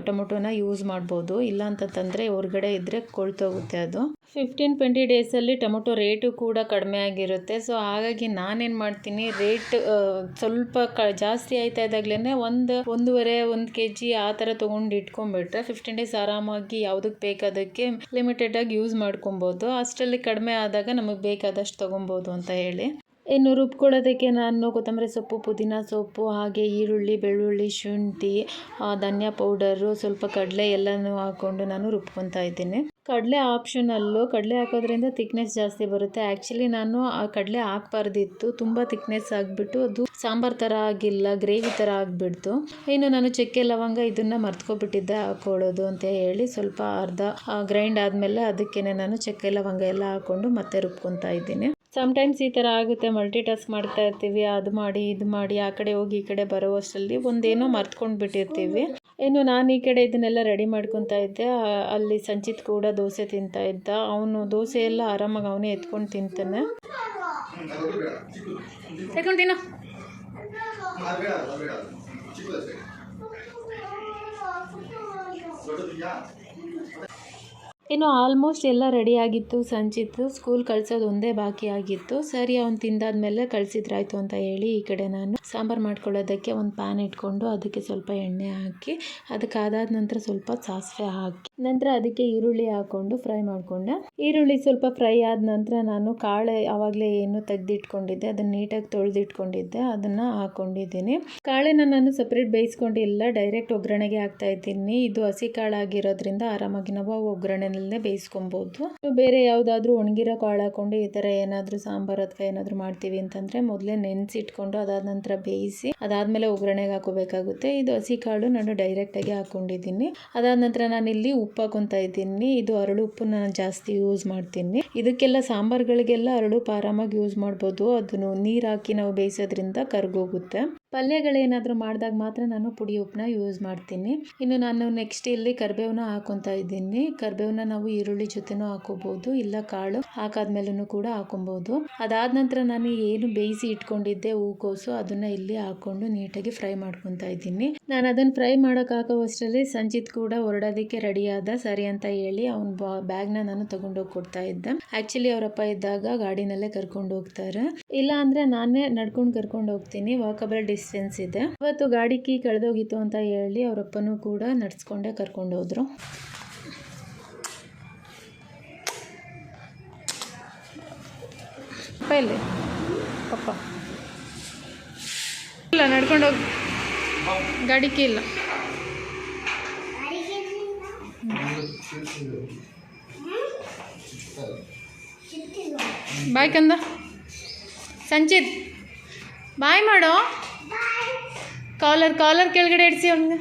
ಟೊಮೊಟೊನ ಯೂಸ್ ಮಾಡ್ಬೋದು. ಇಲ್ಲ ಅಂತಂತಂದರೆ ಹೊರಗಡೆ ಇದ್ದರೆ ಕೊಳ್ತೋಗುತ್ತೆ ಅದು. ಫಿಫ್ಟೀನ್ ಟ್ವೆಂಟಿ ಡೇಸಲ್ಲಿ ಟೊಮೊಟೊ ರೇಟು ಕೂಡ ಕಡಿಮೆ ಆಗಿರುತ್ತೆ. ಸೊ ಹಾಗಾಗಿ ನಾನೇನು ಮಾಡ್ತೀನಿ ರೇಟ್ ಸ್ವಲ್ಪ ಕ, ಜಾಸ್ತಿ ಆಯ್ತಾ ಇದ್ದಾಗಲೇ ಒಂದು, ಒಂದೂವರೆ, ಒಂದು ಕೆ ಜಿ ಆ ಥರ ತೊಗೊಂಡು ಇಟ್ಕೊಂಡ್ಬಿಟ್ರೆ ಫಿಫ್ಟೀನ್ ಡೇಸ್ ಆರಾಮಾಗಿ ಯಾವುದಕ್ಕೆ ಬೇಕಾದಕ್ಕೆ ಲಿಮಿಟೆಡಾಗಿ ಯೂಸ್ ಮಾಡ್ಕೊಬೋದು. ಅಷ್ಟರಲ್ಲಿ ಕಡಿಮೆ ಆದಾಗ ನಮಗೆ ಬೇಕಾದಷ್ಟು ತೊಗೊಬೋದು ಅಂತ ಹೇಳಿ. ಇನ್ನು ರುಬ್ಕೊಳ್ಳೋದಕ್ಕೆ ನಾನು ಕೊತ್ತಂಬರಿ ಸೊಪ್ಪು, ಪುದೀನ ಸೊಪ್ಪು, ಹಾಗೆ ಈರುಳ್ಳಿ, ಬೆಳ್ಳುಳ್ಳಿ, ಶುಂಠಿ ಧನಿಯಾ ಪೌಡರು, ಸ್ವಲ್ಪ ಕಡಲೆ ಎಲ್ಲನೂ ಹಾಕ್ಕೊಂಡು ನಾನು ರುಬ್ಕೊತಾ ಇದ್ದೀನಿ. ಕಡಲೆ ಆಪ್ಷನಲ್ಲು. ಕಡಲೆ ಹಾಕೋದ್ರಿಂದ ತಿಕ್ನೆಸ್ ಜಾಸ್ತಿ ಬರುತ್ತೆ. ಆ್ಯಕ್ಚುಲಿ ನಾನು, ಆ, ಕಡಲೆ ಹಾಕ್ಬಾರ್ದಿತ್ತು. ತುಂಬ ತಿಕ್ನೆಸ್ ಆಗಿಬಿಟ್ಟು ಅದು ಸಾಂಬಾರ್ ಥರ ಆಗಿಲ್ಲ, ಗ್ರೇವಿ ಥರ ಆಗಿಬಿಡ್ತು. ಇನ್ನು ನಾನು ಚಕ್ಕೆ ಲವಂಗ ಇದನ್ನು ಮರ್ತ್ಕೊಬಿಟ್ಟಿದ್ದೆ, ಹಾಕೊಳ್ಳೋದು ಅಂತ ಹೇಳಿ ಸ್ವಲ್ಪ ಅರ್ಧ ಗ್ರೈಂಡ್ ಆದಮೇಲೆ ಅದಕ್ಕೇ ನಾನು ಚಕ್ಕೆ ಲವಂಗ ಎಲ್ಲ ಹಾಕ್ಕೊಂಡು ಮತ್ತೆ ರುಬ್ಕೊತಾ ಇದ್ದೀನಿ. ಸಮ್ಟೈಮ್ಸ್ ಈ ಥರ ಆಗುತ್ತೆ ಮಲ್ಟಿ ಟಾಸ್ಕ್ ಮಾಡ್ತಾ ಇರ್ತೀವಿ, ಅದು ಮಾಡಿ, ಇದು ಮಾಡಿ, ಆ ಕಡೆ ಹೋಗಿ ಈ ಕಡೆ ಬರೋವಷ್ಟರಲ್ಲಿ ಒಂದೇನೋ ಮರ್ತ್ಕೊಂಡು ಬಿಟ್ಟಿರ್ತೀವಿ. ಇನ್ನು ನಾನು ಈ ಕಡೆ ಇದನ್ನೆಲ್ಲ ರೆಡಿ ಮಾಡ್ಕೊತಾ ಇದ್ದೆ ಅಲ್ಲಿ ಸಂಚಿತ್ ಕೂಡ ದೋಸೆ ತಿಂತಾ ಇದ್ದ. ಅವನು ದೋಸೆ ಎಲ್ಲ ಆರಾಮಾಗಿ ಅವನೇ ಎತ್ಕೊಂಡು ತಿಂತಾನೆ. ಇನ್ನು ಆಲ್ಮೋಸ್ಟ್ ಎಲ್ಲ ರೆಡಿಯಾಗಿತ್ತು ಸಂಚಿತ್ತು ಸ್ಕೂಲ್ ಕಳ್ಸೋದು ಒಂದೇ ಬಾಕಿ ಆಗಿತ್ತು. ಸರಿ, ಅವ್ನು ತಿಂದಾದ್ಮೇಲೆ ಕಳಿಸಿದ್ರಾಯ್ತು ಅಂತ ಹೇಳಿ ಈ ಕಡೆ ನಾನು ಸಾಂಬಾರು ಮಾಡ್ಕೊಳ್ಳೋದಕ್ಕೆ ಒಂದು ಪ್ಯಾನ್ ಇಟ್ಕೊಂಡು ಅದಕ್ಕೆ ಸ್ವಲ್ಪ ಎಣ್ಣೆ ಹಾಕಿ ಅದಕ್ಕೆ ಅದಾದ ನಂತರ ಸ್ವಲ್ಪ ಸಾಸಿವೆ ಹಾಕಿ ನಂತರ ಅದಕ್ಕೆ ಈರುಳ್ಳಿ ಹಾಕ್ಕೊಂಡು ಫ್ರೈ ಮಾಡಿಕೊಂಡೆ. ಈರುಳ್ಳಿ ಸ್ವಲ್ಪ ಫ್ರೈ ಆದ ನಂತರ ನಾನು ಕಾಳೆ ಆವಾಗಲೇ ಏನು ತೆಗೆದಿಟ್ಕೊಂಡಿದ್ದೆ, ಅದನ್ನು ನೀಟಾಗಿ ತೊಳೆದಿಟ್ಕೊಂಡಿದ್ದೆ, ಅದನ್ನು ಹಾಕ್ಕೊಂಡಿದ್ದೀನಿ ಕಾಳೆನ ನಾನು ಸಪ್ರೇಟ್ ಬೇಯಿಸ್ಕೊಂಡಿಲ್ಲ ಡೈರೆಕ್ಟ್ ಒಗ್ಗರಣೆಗೆ ಹಾಕ್ತಾ ಇದ್ದೀನಿ. ಇದು ಹಸಿ ಕಾಳಾಗಿರೋದ್ರಿಂದ ಆರಾಮಾಗಿ ನಾವು ಆ ಒಗ್ಗರಣೆನಲ್ಲೇ ಬೇಯಿಸ್ಕೊಬೋದು. ಬೇರೆ ಯಾವುದಾದ್ರೂ ಒಣಗಿರೋ ಕಾಳು ಹಾಕ್ಕೊಂಡು ಈ ಥರ ಏನಾದರೂ ಸಾಂಬಾರು ಅಥವಾ ಏನಾದರೂ ಮಾಡ್ತೀವಿ ಅಂತಂದರೆ ಮೊದಲೇ ನೆನೆಸಿಟ್ಕೊಂಡು ಅದಾದ ನಂತರ ಬೇಯಿಸಿ, ಅದಾದಮೇಲೆ ಒಗ್ಗರಣೆಗೆ ಹಾಕೋಬೇಕಾಗುತ್ತೆ. ಇದು ಹಸಿ ಕಾಳು ನಾನು ಡೈರೆಕ್ಟಾಗಿ ಹಾಕ್ಕೊಂಡಿದ್ದೀನಿ ಅದಾದ ನಂತರ ನಾನು ಇಲ್ಲಿ ಉಪ್ಪು ಹಾಕೊತಾ ಇದ್ದೀನಿ. ಇದು ಅರಳು ಉಪ್ಪು ನಾನು ಜಾಸ್ತಿ ಯೂಸ್ ಮಾಡ್ತೀನಿ. ಇದಕ್ಕೆಲ್ಲ ಸಾಂಬಾರ್ಗಳಿಗೆಲ್ಲ ಅರಳು ಆರಾಮಾಗಿ ಯೂಸ್ ಮಾಡ್ಬೋದು. ಅದನ್ನು ನೀರು ಹಾಕಿ ನಾವು ಬೇಯಿಸೋದ್ರಿಂದ ಕರ್ಗೋಗುತ್ತೆ. ಪಲ್ಯಗಳೇನಾದರೂ ಮಾಡಿದಾಗ ಮಾತ್ರ ನಾನು ಪುಡಿ ಉಪ್ಪನ್ನ ಯೂಸ್ ಮಾಡ್ತೀನಿ. ಇನ್ನು ನಾನು ನೆಕ್ಸ್ಟ್ ಇಲ್ಲಿ ಕರಿಬೇವನ್ನ ಹಾಕೊತಾ ಇದ್ದೀನಿ. ಕರಿಬೇವನ್ನ ನಾವು ಈರುಳ್ಳಿ ಜೊತೆನೂ ಹಾಕೋಬಹುದು ಇಲ್ಲ ಕಾಳು ಹಾಕಾದ್ಮೇಲೂ ಕೂಡ ಹಾಕೊಬಹುದು ಅದಾದ ನಂತರ ನಾನು ಏನು ಬೇಯಿಸಿ ಇಟ್ಕೊಂಡಿದ್ದೆ ಹೂಕೋಸು ಅದನ್ನ ಇಲ್ಲಿ ಹಾಕೊಂಡು ನೀಟಾಗಿ ಫ್ರೈ ಮಾಡ್ಕೊತಾ ಇದ್ದೀನಿ. ನಾನು ಅದನ್ನ ಫ್ರೈ ಮಾಡೋಕೆ ಹಾಕೋವಷ್ಟರಲ್ಲಿ ಸಂಜಿತ್ ಕೂಡ ಹೊರಡೋದಕ್ಕೆ ರೆಡಿ ಆದ ಸರಿ ಅಂತ ಹೇಳಿ ಅವ್ನ ಬ್ಯಾಗ್ನ ನಾನು ತಗೊಂಡೋಗಿ ಕೊಡ್ತಾ ಇದ್ದೆ. ಆಕ್ಚುಲಿ ಅವರಪ್ಪ ಇದ್ದಾಗ ಗಾಡಿನಲ್ಲೇ ಕರ್ಕೊಂಡು ಹೋಗ್ತಾರೆ. ಇಲ್ಲ ಅಂದ್ರೆ ನಾನೇ ನಡ್ಕೊಂಡು ಕರ್ಕೊಂಡು ಹೋಗ್ತೀನಿ. ವಾಕಬಲ್ ಡಿಸ್ಟೆನ್ಸ್ ಇದೆ. ಇವತ್ತು ಗಾಡಿ ಕೀ ಕಳೆದೋಗಿತ್ತು ಅಂತ ಹೇಳಿ ಅವರಪ್ಪನೂ ಕೂಡ ನಡ್ಸ್ಕೊಂಡೇ ಕರ್ಕೊಂಡು ಹೋದ್ರು. ಎಲ್ಲಿ? ಪಪ್ಪ ಇಲ್ಲ, ನಡ್ಕೊಂಡು ಹೋಗಿ. ಗಾಡಿ ಕೀ ಇಲ್ಲ. ಬಾಯ್ ಕಂದ. ಸಂಚಿತ್, ಬಾಯ್ ಮಾಡೋ. ಕಾಲರ್ ಕಾಲರ್ ಕೆಳಗಡೆ ಇಡಿಸಿ ಅವನಿಗೆ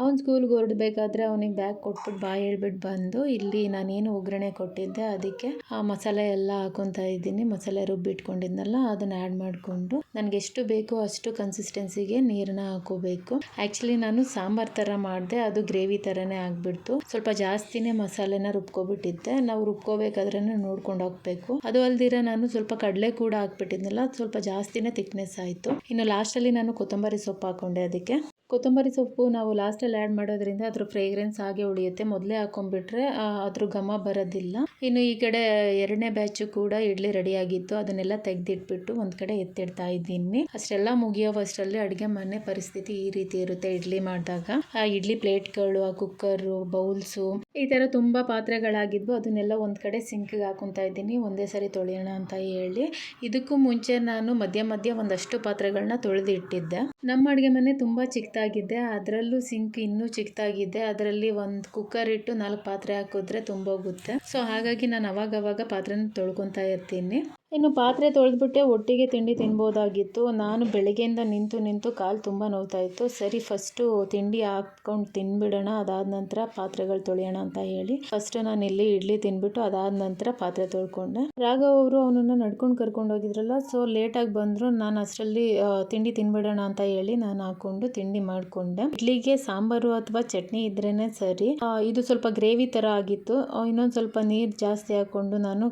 ಅವ್ನು ಸ್ಕೂಲ್ಗೆ ಹೊರಡ್ಬೇಕಾದ್ರೆ ಅವ್ನಿಗೆ ಬ್ಯಾಗ್ ಕೊಟ್ಬಿಟ್ಟು ಬಾಯಿ ಹೇಳ್ಬಿಟ್ಟು ಬಂದು ಇಲ್ಲಿ ನಾನೇನು ಒಗ್ಗರಣೆ ಕೊಟ್ಟಿದ್ದೆ ಅದಕ್ಕೆ ಆ ಮಸಾಲೆ ಎಲ್ಲ ಹಾಕೊತಾ ಇದ್ದೀನಿ. ಮಸಾಲೆ ರುಬ್ಬಿಟ್ಕೊಂಡಿದ್ನಲ್ಲ ಅದನ್ನ ಆ್ಯಡ್ ಮಾಡಿಕೊಂಡು ನನಗೆ ಎಷ್ಟು ಬೇಕೋ ಅಷ್ಟು ಕನ್ಸಿಸ್ಟೆನ್ಸಿಗೆ ನೀರನ್ನ ಹಾಕೋಬೇಕು. ಆ್ಯಕ್ಚುಲಿ ನಾನು ಸಾಂಬಾರ್ ಥರ ಮಾಡಿದೆ, ಅದು ಗ್ರೇವಿ ಥರನೇ ಆಗಿಬಿಡ್ತು. ಸ್ವಲ್ಪ ಜಾಸ್ತಿನೇ ಮಸಾಲೆನ ರುಬ್ಕೊಬಿಟ್ಟಿದ್ದೆ. ನಾವು ರುಬ್ಕೋಬೇಕಾದ್ರೆ ನೋಡ್ಕೊಂಡು ಹೋಗ್ಬೇಕು ಅದು ಅಲ್ದಿರ ನಾನು ಸ್ವಲ್ಪ ಕಡಲೆ ಕೂಡ ಹಾಕ್ಬಿಟ್ಟಿದ್ನಲ್ಲ ಸ್ವಲ್ಪ ಜಾಸ್ತಿನೇ ಥಿಕ್ನೆಸ್ ಆಯಿತು. ಇನ್ನು ಲಾಸ್ಟಲ್ಲಿ ನಾನು ಕೊತ್ತಂಬರಿ ಸೊಪ್ಪು ಹಾಕೊಂಡೆ ಅದಕ್ಕೆ. ಕೊತ್ತಂಬರಿ ಸೊಪ್ಪು ನಾವು ಲಾಸ್ಟಲ್ಲಿ ಆ್ಯಡ್ ಮಾಡೋದ್ರಿಂದ ಅದ್ರ ಫ್ರೇಗ್ರೆನ್ಸ್ ಹಾಗೆ ಉಳಿಯುತ್ತೆ. ಮೊದಲೇ ಹಾಕೊಂಡ್ಬಿಟ್ರೆ ಅದ್ರ ಘಮ ಬರೋದಿಲ್ಲ. ಇನ್ನು ಈ ಕಡೆ ಎರಡನೇ ಬ್ಯಾಚು ಕೂಡ ಇಡ್ಲಿ ರೆಡಿ ಆಗಿತ್ತು ಅದನ್ನೆಲ್ಲ ತೆಗೆದಿಟ್ಬಿಟ್ಟು ಒಂದು ಕಡೆ ಎತ್ತಿಡ್ತಾ ಇದ್ದೀನಿ. ಅಷ್ಟೆಲ್ಲ ಮುಗಿಯೋವಷ್ಟರಲ್ಲಿ ಅಡುಗೆ ಮನೆ ಪರಿಸ್ಥಿತಿ ಈ ರೀತಿ ಇರುತ್ತೆ ಇಡ್ಲಿ ಮಾಡಿದಾಗ. ಆ ಇಡ್ಲಿ ಪ್ಲೇಟ್ಗಳು, ಆ ಕುಕ್ಕರು, ಬೌಲ್ಸು ಈ ಥರ ತುಂಬ ಪಾತ್ರೆಗಳಾಗಿದ್ವು. ಅದನ್ನೆಲ್ಲ ಒಂದು ಕಡೆ ಸಿಂಕ್ಗೆ ಹಾಕೊತಾ ಇದ್ದೀನಿ. ಒಂದೇ ಸರಿ ತೊಳೆಯೋಣ ಅಂತ ಹೇಳಿ. ಇದಕ್ಕೂ ಮುಂಚೆ ನಾನು ಮಧ್ಯ ಮಧ್ಯ ಒಂದಷ್ಟು ಪಾತ್ರೆಗಳನ್ನ ತೊಳೆದು ಇಟ್ಟಿದ್ದೆ ನಮ್ಮ ಅಡುಗೆ ಮನೆ ತುಂಬ ಚಿಕ್ಕದಾಗಿದೆ ಅದರಲ್ಲೂ ಸಿಂಕ್ ಇನ್ನೂ ಚಿಕ್ಕದಾಗಿದೆ ಅದರಲ್ಲಿ ಒಂದು ಕುಕ್ಕರ್ ಇಟ್ಟು ನಾಲ್ಕು ಪಾತ್ರೆ ಹಾಕಿದ್ರೆ ತುಂಬೋಗುತ್ತೆ ಸೊ ಹಾಗಾಗಿ ನಾನು ಅವಾಗವಾಗ ಪಾತ್ರೆನ ತೊಳ್ಕೊತಾ ಇರ್ತೀನಿ. ಇನ್ನು ಪಾತ್ರೆ ತೊಳೆದ್ಬಿಟ್ಟೆ ಒಟ್ಟಿಗೆ ತಿಂಡಿ ತಿನ್ಬೋದಾಗಿತ್ತು. ನಾನು ಬೆಳಗ್ಗೆಯಿಂದ ನಿಂತು ನಿಂತು ಕಾಲು ತುಂಬ ನೋವ್ತಾ ಇತ್ತು. ಸರಿ, ಫಸ್ಟು ತಿಂಡಿ ಹಾಕ್ಕೊಂಡು ತಿನ್ಬಿಡೋಣ, ಅದಾದ ನಂತರ ಪಾತ್ರೆಗಳು ತೊಳೆಯೋಣ ಅಂತ ಹೇಳಿ. ಫಸ್ಟ್ ನಾನು ಇಲ್ಲಿ ಇಡ್ಲಿ ತಿನ್ಬಿಟ್ಟು ಅದಾದ ನಂತರ ಪಾತ್ರೆ ತೊಳ್ಕೊಂಡೆ. ರಾಘವ್ ಅವರು ಅವನನ್ನು ನಡ್ಕೊಂಡು ಕರ್ಕೊಂಡು ಹೋಗಿದ್ರಲ್ಲ, ಸೊ ಲೇಟಾಗಿ ಬಂದರು ನಾನು ಅಷ್ಟರಲ್ಲಿ ತಿಂಡಿ ತಿನ್ಬಿಡೋಣ ಅಂತ ಹೇಳಿ ನಾನು ಹಾಕೊಂಡು ತಿಂಡಿ ಮಾಡಿಕೊಂಡೆ. ಇಡ್ಲಿಗೆ ಸಾಂಬಾರು ಅಥವಾ ಚಟ್ನಿ ಇದ್ರೇನೆ ಸರಿ. ಇದು ಸ್ವಲ್ಪ ಗ್ರೇವಿ ಥರ ಆಗಿತ್ತು. ಇನ್ನೊಂದು ಸ್ವಲ್ಪ ನೀರು ಜಾಸ್ತಿ ಹಾಕ್ಕೊಂಡು ನಾನು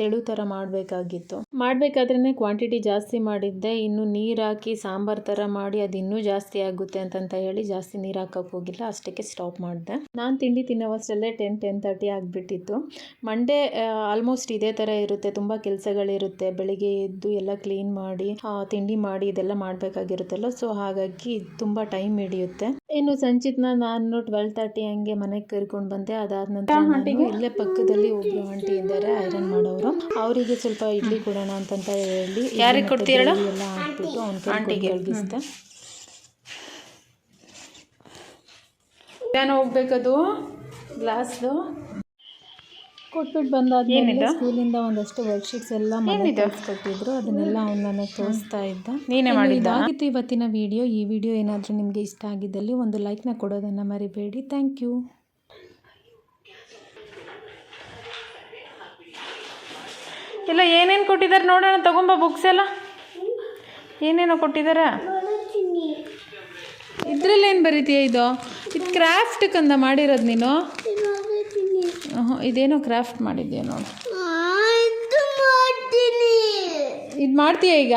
ತೆಳು ಥರ ಮಾಡಬೇಕಾಗಿತ್ತು. ಮಾಡಬೇಕಾದ್ರೇ ಕ್ವಾಂಟಿಟಿ ಜಾಸ್ತಿ ಮಾಡಿದ್ದೆ ಇನ್ನು ನೀರು ಹಾಕಿ ಸಾಂಬಾರು ಥರ ಮಾಡಿ ಅದು ಇನ್ನೂ ಜಾಸ್ತಿ ಆಗುತ್ತೆ ಅಂತಂತ ಹೇಳಿ ಜಾಸ್ತಿ ನೀರು ಹಾಕಕ್ಕೆ ಹೋಗಿಲ್ಲ ಅಷ್ಟಕ್ಕೆ ಸ್ಟಾಪ್ ಮಾಡಿದೆ. ನಾನು ತಿಂಡಿ ತಿನ್ನೋವಷ್ಟರಲ್ಲೇ ಟೆನ್ ಟೆನ್ ತರ್ಟಿ ಆಗಿಬಿಟ್ಟಿತ್ತು. ಮಂಡೇ ಆಲ್ಮೋಸ್ಟ್ ಇದೇ ಥರ ಇರುತ್ತೆ ತುಂಬ ಕೆಲಸಗಳಿರುತ್ತೆ ಬೆಳಿಗ್ಗೆ ಎದ್ದು ಎಲ್ಲ ಕ್ಲೀನ್ ಮಾಡಿ ತಿಂಡಿ ಮಾಡಿ ಇದೆಲ್ಲ ಮಾಡಬೇಕಾಗಿರುತ್ತಲ್ಲ ಸೊ ಹಾಗಾಗಿ ತುಂಬ ಟೈಮ್ ಹಿಡಿಯುತ್ತೆ. ಇನ್ನು ಸಂಚಿತ್ನ ನಾನು ಟ್ವೆಲ್ ತರ್ಟಿ ಹಂಗೆ ಮನೆಗೆ ಕರ್ಕೊಂಡು ಬಂದೆ ಅದಾದ ನಂತರ ಇಲ್ಲೇ ಪಕ್ಕದಲ್ಲಿ ಒಬ್ರು ಆಂಟಿ ಇದ್ದಾರೆ ಐರನ್ ಮಾಡೋರು. ಅವರಿಗೆ ಸ್ವಲ್ಪ ಇಡ್ಲಿ ಕೊಡೋಣ ಅಂತಂತ ಹೇಳಿ ಯಾರಿಗೆ ಕೊಡ್ತೀರಾ ಎಲ್ಲ ಹಾಕ್ಬಿಟ್ಟು ಅವ್ನ ಕೈಗೆ ಕಳ್ಗಿಸ್ದೆ ಏನು ಹೋಗ್ಬೇಕದು ಗ್ಲಾಸ್ದು. ಕೊಟ್ಬಿಟ್ಟು ಬಂದಾದ್ಮೇಲೆ ಸ್ಕೂಲಿಂದ ಒಂದಷ್ಟು ವರ್ಕ್ಶೀಟ್ಸ್ ಎಲ್ಲ ಕೊಟ್ಟಿದ್ರು ಅದನ್ನೆಲ್ಲ ಅವ್ನು ನನಗೆ ತೋರಿಸ್ತಾ ಇದ್ದ. ನೀನೇ ಇದಾಗಿತ್ತು ಇವತ್ತಿನ ವಿಡಿಯೋ ಈ ವಿಡಿಯೋ ಏನಾದರೂ ನಿಮಗೆ ಇಷ್ಟ ಆಗಿದ್ದಲ್ಲಿ ಒಂದು ಲೈಕ್ನ ಕೊಡೋದನ್ನು ಮರಿಬೇಡಿ. ಥ್ಯಾಂಕ್ ಯು ಎಲ್ಲ ಏನೇನು ಕೊಟ್ಟಿದ್ದಾರೆ ನೋಡೋಣ ತಗೊಂಬ ಬುಕ್ಸ್ ಎಲ್ಲ. ಏನೇನೋ ಕೊಟ್ಟಿದ್ದಾರೆ ಇದ್ರಲ್ಲಿ ಏನು ಬರೀತೀಯ ಇದು? ಇದು ಕ್ರಾಫ್ಟ್ ಕಂದ ಮಾಡಿರೋದು ನೀನು? ಇದೇನೋ ಕ್ರಾಫ್ಟ್ ಮಾಡಿದ್ಯಾ ನೋಡು. ಇದು ಮಾಡ್ತೀಯ ಈಗ?